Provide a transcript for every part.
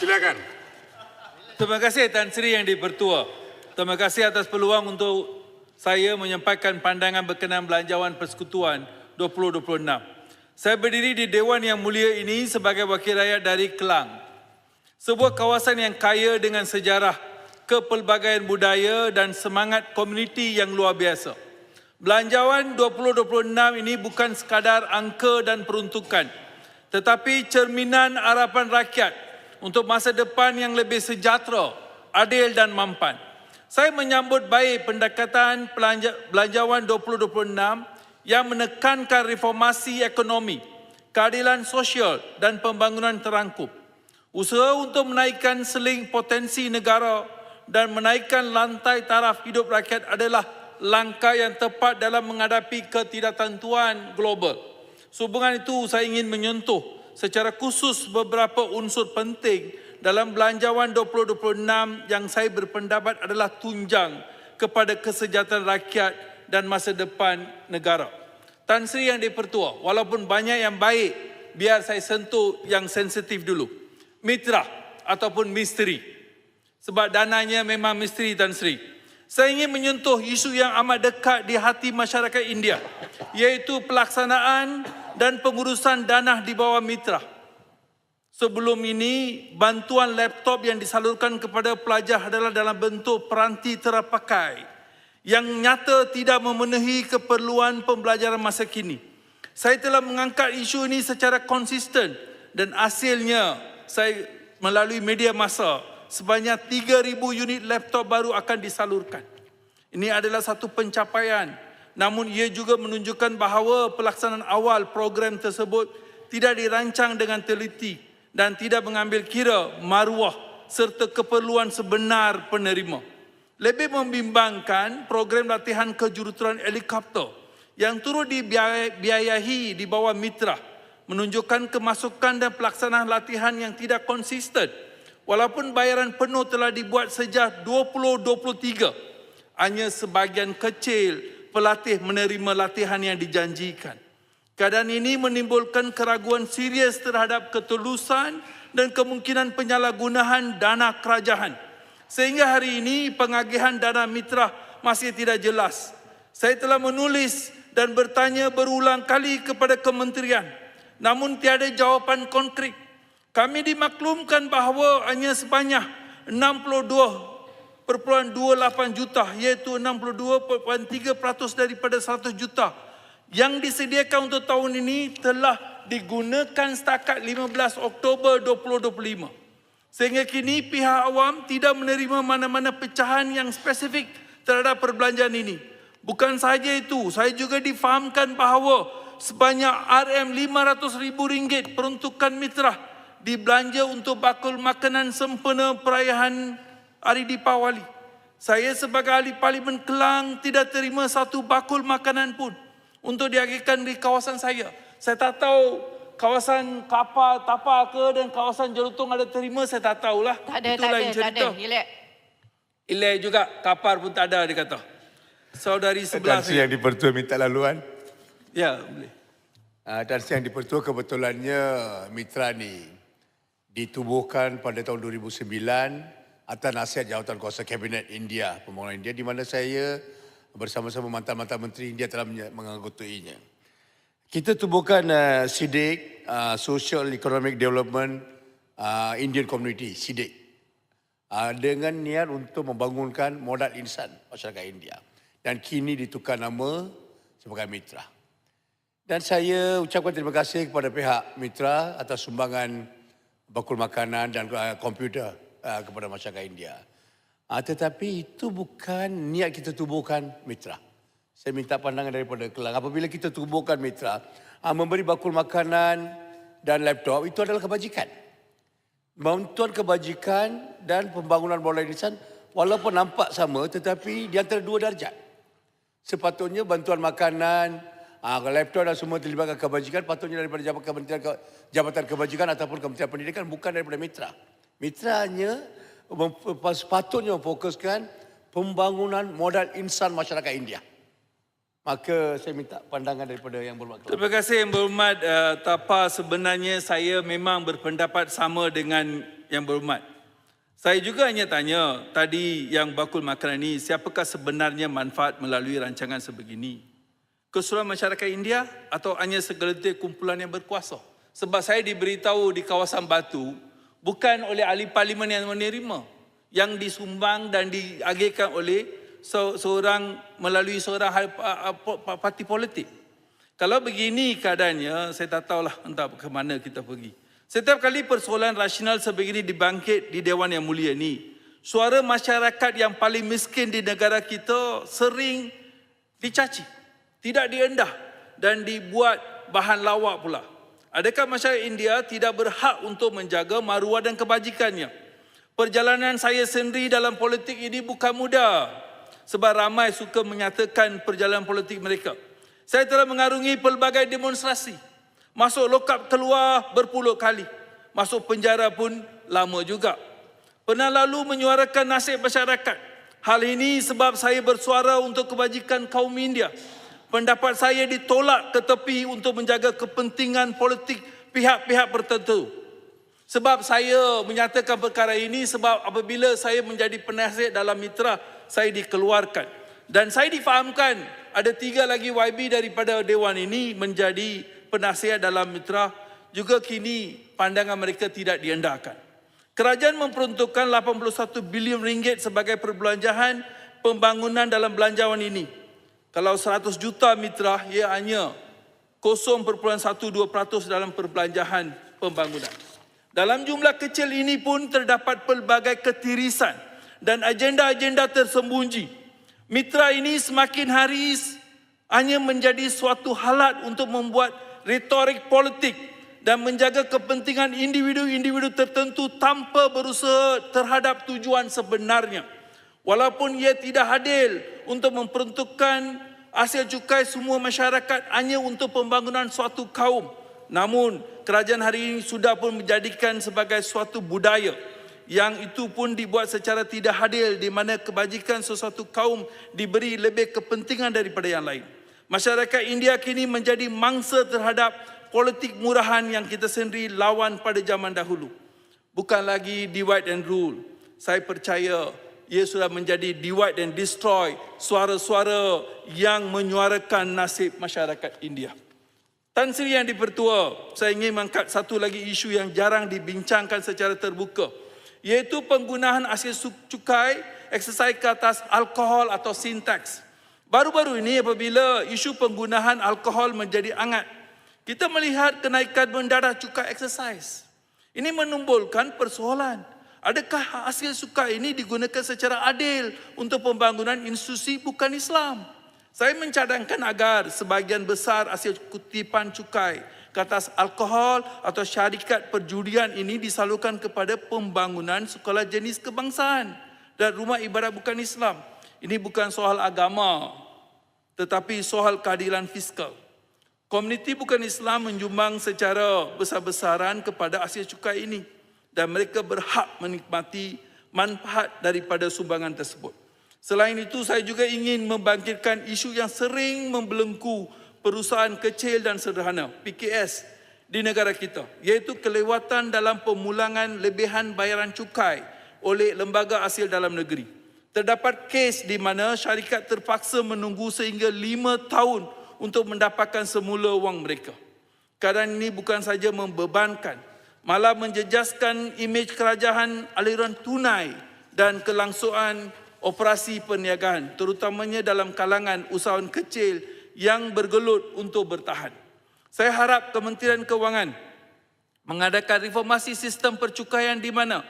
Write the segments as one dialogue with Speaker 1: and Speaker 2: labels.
Speaker 1: Silakan.
Speaker 2: Terima kasih Tan Sri yang dipertua. Terima kasih atas peluang untuk saya menyampaikan pandangan berkenaan belanjawan persekutuan 2026. Saya berdiri di Dewan Yang Mulia ini sebagai wakil rakyat dari Kelang. Sebuah kawasan yang kaya dengan sejarah, kepelbagaian budaya dan semangat komuniti yang luar biasa. Belanjawan 2026 ini bukan sekadar angka dan peruntukan, tetapi cerminan harapan rakyat untuk masa depan yang lebih sejahtera, adil dan mampan. Saya menyambut baik pendekatan belanjawan 2026 yang menekankan reformasi ekonomi, keadilan sosial dan pembangunan terangkum. Usaha untuk menaikkan seling potensi negara dan menaikkan lantai taraf hidup rakyat adalah langkah yang tepat dalam menghadapi ketidaktentuan global. Sehubungan itu saya ingin menyentuh secara khusus beberapa unsur penting dalam belanjawan 2026 yang saya berpendapat adalah tunjang kepada kesejahteraan rakyat dan masa depan negara. Tan Sri yang dipertua, walaupun banyak yang baik, biar saya sentuh yang sensitif dulu. Mitra ataupun misteri. Sebab dananya memang misteri Tan Sri. Saya ingin menyentuh isu yang amat dekat di hati masyarakat India, iaitu pelaksanaan dan pengurusan dana di bawah mitra. Sebelum ini, bantuan laptop yang disalurkan kepada pelajar adalah dalam bentuk peranti terapakai yang nyata tidak memenuhi keperluan pembelajaran masa kini. Saya telah mengangkat isu ini secara konsisten dan hasilnya saya melalui media massa sebanyak 3,000 unit laptop baru akan disalurkan. Ini adalah satu pencapaian namun ia juga menunjukkan bahawa pelaksanaan awal program tersebut tidak dirancang dengan teliti dan tidak mengambil kira maruah serta keperluan sebenar penerima. Lebih membimbangkan program latihan kejuruteraan helikopter yang turut dibiayai di bawah mitra menunjukkan kemasukan dan pelaksanaan latihan yang tidak konsisten. Walaupun bayaran penuh telah dibuat sejak 2023, hanya sebahagian kecil pelatih menerima latihan yang dijanjikan. Keadaan ini menimbulkan keraguan serius terhadap ketulusan dan kemungkinan penyalahgunaan dana kerajaan. Sehingga hari ini pengagihan dana mitra masih tidak jelas. Saya telah menulis dan bertanya berulang kali kepada kementerian namun tiada jawapan konkret. Kami dimaklumkan bahawa hanya sebanyak 62.28 juta iaitu 62.3% daripada 100 juta yang disediakan untuk tahun ini telah digunakan setakat 15 Oktober 2025. Sehingga kini pihak awam tidak menerima mana-mana pecahan yang spesifik terhadap perbelanjaan ini. Bukan sahaja itu, saya juga difahamkan bahawa sebanyak RM500,000 peruntukan mitra dibelanja untuk bakul makanan sempena perayaan Hari Dipawali. Saya sebagai ahli Parlimen Kelang tidak terima satu bakul makanan pun untuk diagihkan di kawasan saya. Saya tak tahu kawasan kapal, tapal ke dan kawasan Jelutong ada terima, saya tak tahulah.
Speaker 3: Tak ada,
Speaker 2: Itu
Speaker 3: tak
Speaker 2: lain
Speaker 3: ada, tak ada.
Speaker 2: cerita.
Speaker 3: Relax.
Speaker 2: Ilai juga, kapal pun tak ada dia kata. Saudari sebelah
Speaker 1: Tan Sri yang dipertua minta laluan.
Speaker 2: Ya, boleh.
Speaker 1: Uh, Tan Sri yang dipertua kebetulannya mitra ni ditubuhkan pada tahun 2009 atas nasihat Jawatan Kuasa Kabinet India, Pembangunan India di mana saya bersama-sama mantan-mantan menteri India telah menganggotuinya. Kita tubuhkan uh, SIDIC, uh, Social Economic Development uh, Indian Community, SIDIC. Uh, dengan niat untuk membangunkan modal insan masyarakat India. Dan kini ditukar nama sebagai mitra. Dan saya ucapkan terima kasih kepada pihak mitra atas sumbangan bakul makanan dan uh, komputer uh, kepada masyarakat India. Uh, tetapi itu bukan niat kita tubuhkan mitra. Saya minta pandangan daripada Kelang. Apabila kita tubuhkan mitra, uh, memberi bakul makanan dan laptop itu adalah kebajikan. Bantuan kebajikan dan pembangunan bola insan walaupun nampak sama tetapi di antara dua darjat. Sepatutnya bantuan makanan, ah, laptop dan semua terlibatkan kebajikan patutnya daripada Jabatan Kementerian Ke- Jabatan Kebajikan ataupun Kementerian Pendidikan bukan daripada mitra. Mitra hanya sepatutnya memfokuskan pembangunan modal insan masyarakat India. Maka saya minta pandangan daripada yang berhormat.
Speaker 2: Terima kasih yang berhormat uh, Tapa sebenarnya saya memang berpendapat sama dengan yang berhormat. Saya juga hanya tanya tadi yang bakul makanan ini, siapakah sebenarnya manfaat melalui rancangan sebegini? Keseluruhan masyarakat India atau hanya segelintir kumpulan yang berkuasa? Sebab saya diberitahu di kawasan Batu, bukan oleh ahli parlimen yang menerima, yang disumbang dan diagihkan oleh se- seorang melalui seorang parti politik. Kalau begini keadaannya, saya tak tahulah entah ke mana kita pergi. Setiap kali persoalan rasional sebegini dibangkit di Dewan Yang Mulia ini, suara masyarakat yang paling miskin di negara kita sering dicaci, tidak diendah dan dibuat bahan lawak pula. Adakah masyarakat India tidak berhak untuk menjaga maruah dan kebajikannya? Perjalanan saya sendiri dalam politik ini bukan mudah sebab ramai suka menyatakan perjalanan politik mereka. Saya telah mengarungi pelbagai demonstrasi. Masuk lokap keluar berpuluh kali. Masuk penjara pun lama juga. Pernah lalu menyuarakan nasib masyarakat. Hal ini sebab saya bersuara untuk kebajikan kaum India. Pendapat saya ditolak ke tepi untuk menjaga kepentingan politik pihak-pihak tertentu. Sebab saya menyatakan perkara ini sebab apabila saya menjadi penasihat dalam mitra, saya dikeluarkan. Dan saya difahamkan ada tiga lagi YB daripada Dewan ini menjadi penasihat dalam mitra. Juga kini pandangan mereka tidak diendahkan. Kerajaan memperuntukkan 81 bilion ringgit sebagai perbelanjahan pembangunan dalam belanjawan ini. Kalau 100 juta mitra, ia hanya 0.12% dalam perbelanjahan pembangunan. Dalam jumlah kecil ini pun terdapat pelbagai ketirisan dan agenda-agenda tersembunyi. Mitra ini semakin hari hanya menjadi suatu halat untuk membuat retorik politik dan menjaga kepentingan individu-individu tertentu tanpa berusaha terhadap tujuan sebenarnya. Walaupun ia tidak adil untuk memperuntukkan hasil cukai semua masyarakat hanya untuk pembangunan suatu kaum. Namun kerajaan hari ini sudah pun menjadikan sebagai suatu budaya yang itu pun dibuat secara tidak adil di mana kebajikan sesuatu kaum diberi lebih kepentingan daripada yang lain. Masyarakat India kini menjadi mangsa terhadap politik murahan yang kita sendiri lawan pada zaman dahulu. Bukan lagi divide and rule. Saya percaya ia sudah menjadi divide and destroy suara-suara yang menyuarakan nasib masyarakat India. Tan Sri Yang Dipertua, saya ingin mengangkat satu lagi isu yang jarang dibincangkan secara terbuka, iaitu penggunaan hasil cukai eksersis ke atas alkohol atau sin tax. Baru-baru ini apabila isu penggunaan alkohol menjadi hangat, kita melihat kenaikan mendadak cukai eksersis. Ini menimbulkan persoalan. Adakah hasil cukai ini digunakan secara adil untuk pembangunan institusi bukan Islam? Saya mencadangkan agar sebagian besar hasil kutipan cukai ke atas alkohol atau syarikat perjudian ini disalurkan kepada pembangunan sekolah jenis kebangsaan dan rumah ibadat bukan Islam. Ini bukan soal agama tetapi soal keadilan fiskal. Komuniti bukan Islam menjumbang secara besar-besaran kepada hasil cukai ini dan mereka berhak menikmati manfaat daripada sumbangan tersebut. Selain itu, saya juga ingin membangkitkan isu yang sering membelenggu perusahaan kecil dan sederhana, PKS, di negara kita, iaitu kelewatan dalam pemulangan lebihan bayaran cukai oleh lembaga hasil dalam negeri. Terdapat kes di mana syarikat terpaksa menunggu sehingga lima tahun untuk mendapatkan semula wang mereka. Keadaan ini bukan saja membebankan, malah menjejaskan imej kerajaan aliran tunai dan kelangsungan operasi perniagaan terutamanya dalam kalangan usahawan kecil yang bergelut untuk bertahan. Saya harap Kementerian Kewangan mengadakan reformasi sistem percukaian di mana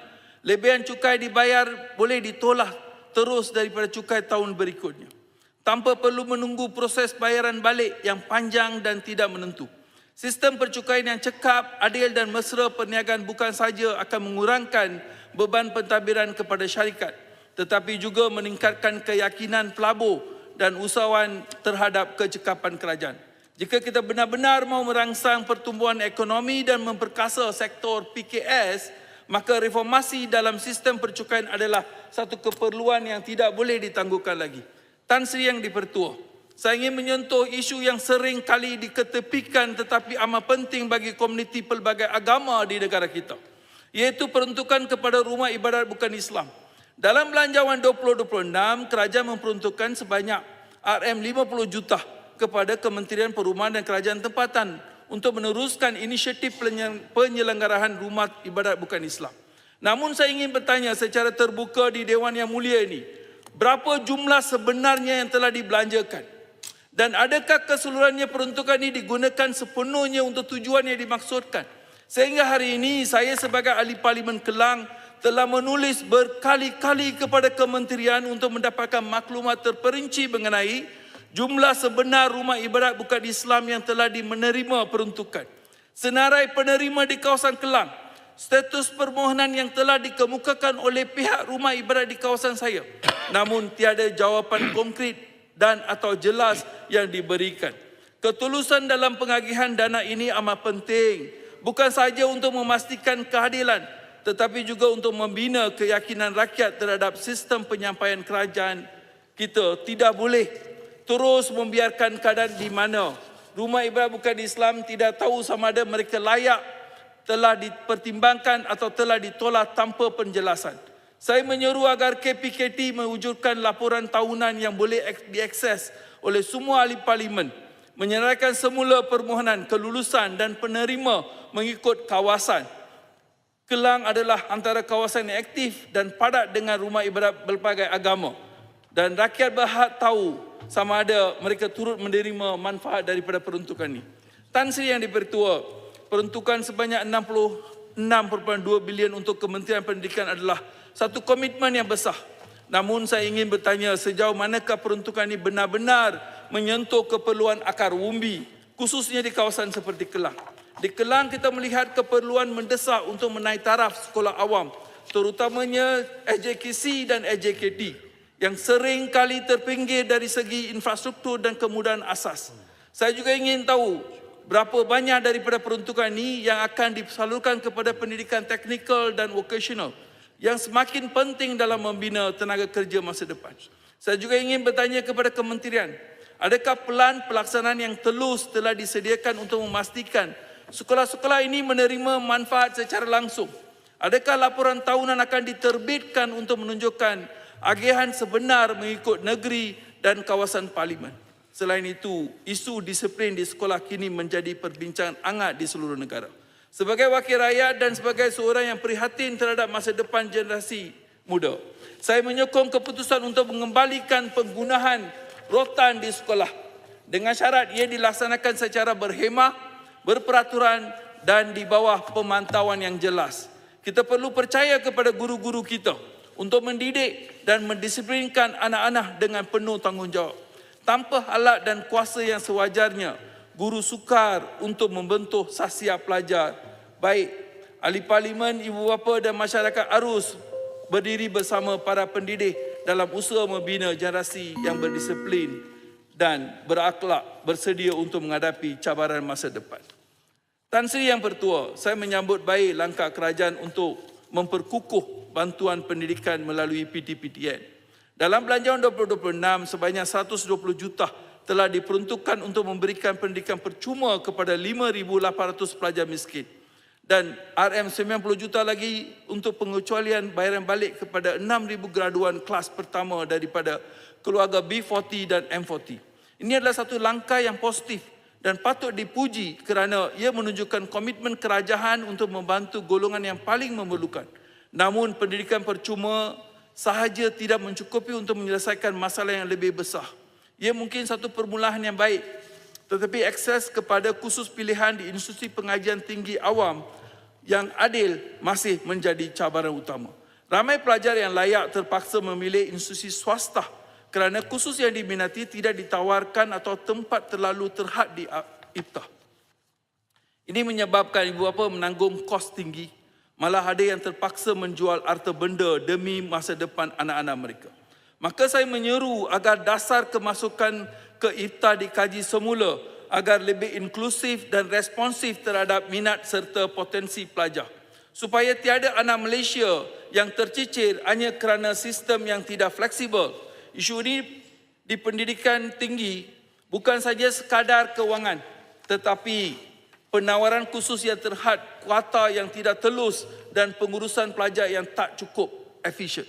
Speaker 2: lebihan cukai dibayar boleh ditolak terus daripada cukai tahun berikutnya tanpa perlu menunggu proses bayaran balik yang panjang dan tidak menentu. Sistem percukaian yang cekap, adil dan mesra perniagaan bukan saja akan mengurangkan beban pentadbiran kepada syarikat, tetapi juga meningkatkan keyakinan pelabur dan usahawan terhadap kecekapan kerajaan. Jika kita benar-benar mahu merangsang pertumbuhan ekonomi dan memperkasa sektor PKS, maka reformasi dalam sistem percukaian adalah satu keperluan yang tidak boleh ditangguhkan lagi. Tan Sri Yang Dipertua, saya ingin menyentuh isu yang sering kali diketepikan tetapi amat penting bagi komuniti pelbagai agama di negara kita, iaitu peruntukan kepada rumah ibadat bukan Islam. Dalam belanjawan 2026, kerajaan memperuntukkan sebanyak RM50 juta kepada Kementerian Perumahan dan Kerajaan Tempatan untuk meneruskan inisiatif penyelenggaraan rumah ibadat bukan Islam. Namun saya ingin bertanya secara terbuka di Dewan Yang Mulia ini, berapa jumlah sebenarnya yang telah dibelanjakan? Dan adakah keseluruhannya peruntukan ini digunakan sepenuhnya untuk tujuan yang dimaksudkan? Sehingga hari ini saya sebagai ahli parlimen Kelang telah menulis berkali-kali kepada kementerian untuk mendapatkan maklumat terperinci mengenai jumlah sebenar rumah ibadat bukan Islam yang telah dimenerima peruntukan. Senarai penerima di kawasan Kelang, status permohonan yang telah dikemukakan oleh pihak rumah ibadat di kawasan saya. Namun tiada jawapan konkret dan atau jelas yang diberikan. Ketulusan dalam pengagihan dana ini amat penting. Bukan sahaja untuk memastikan keadilan, tetapi juga untuk membina keyakinan rakyat terhadap sistem penyampaian kerajaan kita tidak boleh terus membiarkan keadaan di mana rumah ibadat bukan Islam tidak tahu sama ada mereka layak telah dipertimbangkan atau telah ditolak tanpa penjelasan. Saya menyeru agar KPKT mewujudkan laporan tahunan yang boleh diakses oleh semua ahli parlimen menyerahkan semula permohonan kelulusan dan penerima mengikut kawasan. Kelang adalah antara kawasan yang aktif dan padat dengan rumah ibadat berbagai agama. Dan rakyat berhak tahu sama ada mereka turut menerima manfaat daripada peruntukan ini. Tan Sri yang dipertua, peruntukan sebanyak 66.2 bilion untuk Kementerian Pendidikan adalah satu komitmen yang besar. Namun saya ingin bertanya sejauh manakah peruntukan ini benar-benar menyentuh keperluan akar umbi khususnya di kawasan seperti Kelang. Di Kelang kita melihat keperluan mendesak untuk menaik taraf sekolah awam terutamanya AJKC dan AJKT yang sering kali terpinggir dari segi infrastruktur dan kemudahan asas. Saya juga ingin tahu berapa banyak daripada peruntukan ini yang akan disalurkan kepada pendidikan teknikal dan vocational yang semakin penting dalam membina tenaga kerja masa depan. Saya juga ingin bertanya kepada kementerian, Adakah pelan pelaksanaan yang telus telah disediakan untuk memastikan sekolah-sekolah ini menerima manfaat secara langsung? Adakah laporan tahunan akan diterbitkan untuk menunjukkan agihan sebenar mengikut negeri dan kawasan parlimen? Selain itu, isu disiplin di sekolah kini menjadi perbincangan hangat di seluruh negara. Sebagai wakil rakyat dan sebagai seorang yang prihatin terhadap masa depan generasi muda, saya menyokong keputusan untuk mengembalikan penggunaan rotan di sekolah dengan syarat ia dilaksanakan secara berhemah, berperaturan dan di bawah pemantauan yang jelas. Kita perlu percaya kepada guru-guru kita untuk mendidik dan mendisiplinkan anak-anak dengan penuh tanggungjawab. Tanpa alat dan kuasa yang sewajarnya, guru sukar untuk membentuk sasia pelajar. Baik, ahli parlimen, ibu bapa dan masyarakat harus berdiri bersama para pendidik dalam usaha membina generasi yang berdisiplin dan berakhlak bersedia untuk menghadapi cabaran masa depan. Tan Sri Yang Pertua, saya menyambut baik langkah kerajaan untuk memperkukuh bantuan pendidikan melalui PTPTN. Dalam belanjawan 2026, sebanyak 120 juta telah diperuntukkan untuk memberikan pendidikan percuma kepada 5,800 pelajar miskin dan RM90 juta lagi untuk pengecualian bayaran balik kepada 6,000 graduan kelas pertama daripada keluarga B40 dan M40. Ini adalah satu langkah yang positif dan patut dipuji kerana ia menunjukkan komitmen kerajaan untuk membantu golongan yang paling memerlukan. Namun pendidikan percuma sahaja tidak mencukupi untuk menyelesaikan masalah yang lebih besar. Ia mungkin satu permulaan yang baik, tetapi akses kepada khusus pilihan di institusi pengajian tinggi awam yang adil masih menjadi cabaran utama. Ramai pelajar yang layak terpaksa memilih institusi swasta kerana khusus yang diminati tidak ditawarkan atau tempat terlalu terhad di IPTA. Ini menyebabkan ibu bapa menanggung kos tinggi, malah ada yang terpaksa menjual harta benda demi masa depan anak-anak mereka. Maka saya menyeru agar dasar kemasukan ke IPTA dikaji semula agar lebih inklusif dan responsif terhadap minat serta potensi pelajar. Supaya tiada anak Malaysia yang tercicir hanya kerana sistem yang tidak fleksibel. Isu ini di pendidikan tinggi bukan saja sekadar kewangan tetapi penawaran khusus yang terhad, kuota yang tidak telus dan pengurusan pelajar yang tak cukup efisien.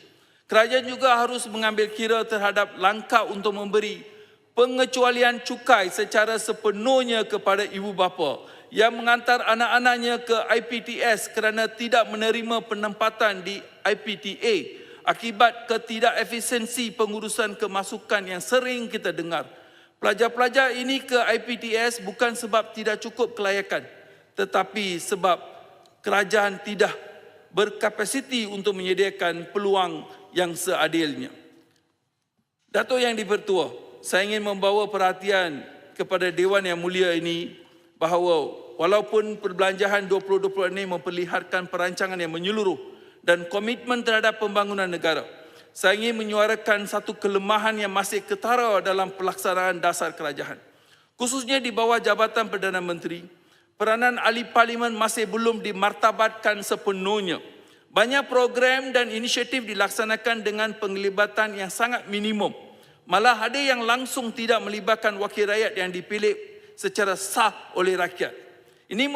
Speaker 2: Kerajaan juga harus mengambil kira terhadap langkah untuk memberi pengecualian cukai secara sepenuhnya kepada ibu bapa yang mengantar anak-anaknya ke IPTS kerana tidak menerima penempatan di IPTA akibat ketidakefisiensi pengurusan kemasukan yang sering kita dengar. Pelajar-pelajar ini ke IPTS bukan sebab tidak cukup kelayakan tetapi sebab kerajaan tidak berkapasiti untuk menyediakan peluang yang seadilnya. Datuk Yang Dipertua, saya ingin membawa perhatian kepada Dewan Yang Mulia ini bahawa walaupun perbelanjahan 2020 ini memperlihatkan perancangan yang menyeluruh dan komitmen terhadap pembangunan negara, saya ingin menyuarakan satu kelemahan yang masih ketara dalam pelaksanaan dasar kerajaan. Khususnya di bawah Jabatan Perdana Menteri, peranan ahli parlimen masih belum dimartabatkan sepenuhnya. Banyak program dan inisiatif dilaksanakan dengan penglibatan yang sangat minimum. Malah ada yang langsung tidak melibatkan wakil rakyat yang dipilih secara sah oleh rakyat. Ini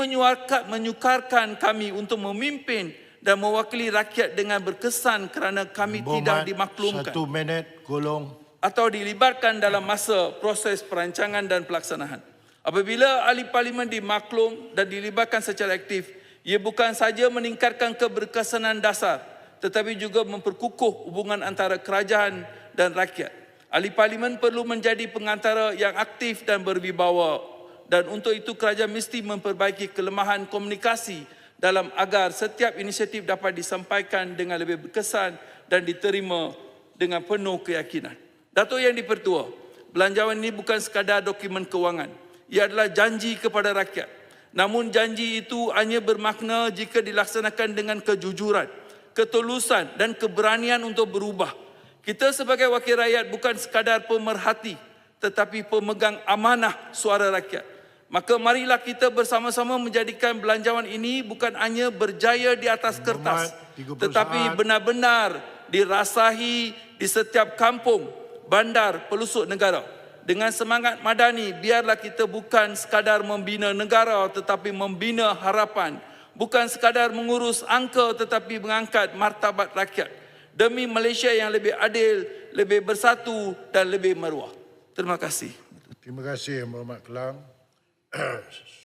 Speaker 2: menyukarkan kami untuk memimpin dan mewakili rakyat dengan berkesan kerana kami tidak
Speaker 3: Berhormat,
Speaker 2: dimaklumkan
Speaker 3: Satu minit, golong.
Speaker 2: atau dilibatkan dalam masa proses perancangan dan pelaksanaan. Apabila ahli parlimen dimaklum dan dilibatkan secara aktif, ia bukan saja meningkatkan keberkesanan dasar tetapi juga memperkukuh hubungan antara kerajaan dan rakyat. Ahli parlimen perlu menjadi pengantara yang aktif dan berwibawa dan untuk itu kerajaan mesti memperbaiki kelemahan komunikasi dalam agar setiap inisiatif dapat disampaikan dengan lebih berkesan dan diterima dengan penuh keyakinan. Datuk Yang Dipertua, belanjawan ini bukan sekadar dokumen kewangan. Ia adalah janji kepada rakyat. Namun janji itu hanya bermakna jika dilaksanakan dengan kejujuran, ketulusan dan keberanian untuk berubah. Kita sebagai wakil rakyat bukan sekadar pemerhati tetapi pemegang amanah suara rakyat. Maka marilah kita bersama-sama menjadikan belanjawan ini bukan hanya berjaya di atas kertas
Speaker 3: Berhormat, 30
Speaker 2: tetapi benar-benar dirasahi di setiap kampung, bandar, pelosok negara. Dengan semangat madani, biarlah kita bukan sekadar membina negara tetapi membina harapan. Bukan sekadar mengurus angka tetapi mengangkat martabat rakyat. Demi Malaysia yang lebih adil, lebih bersatu dan lebih meruah. Terima kasih.
Speaker 3: Terima kasih, Berhormat Kelang.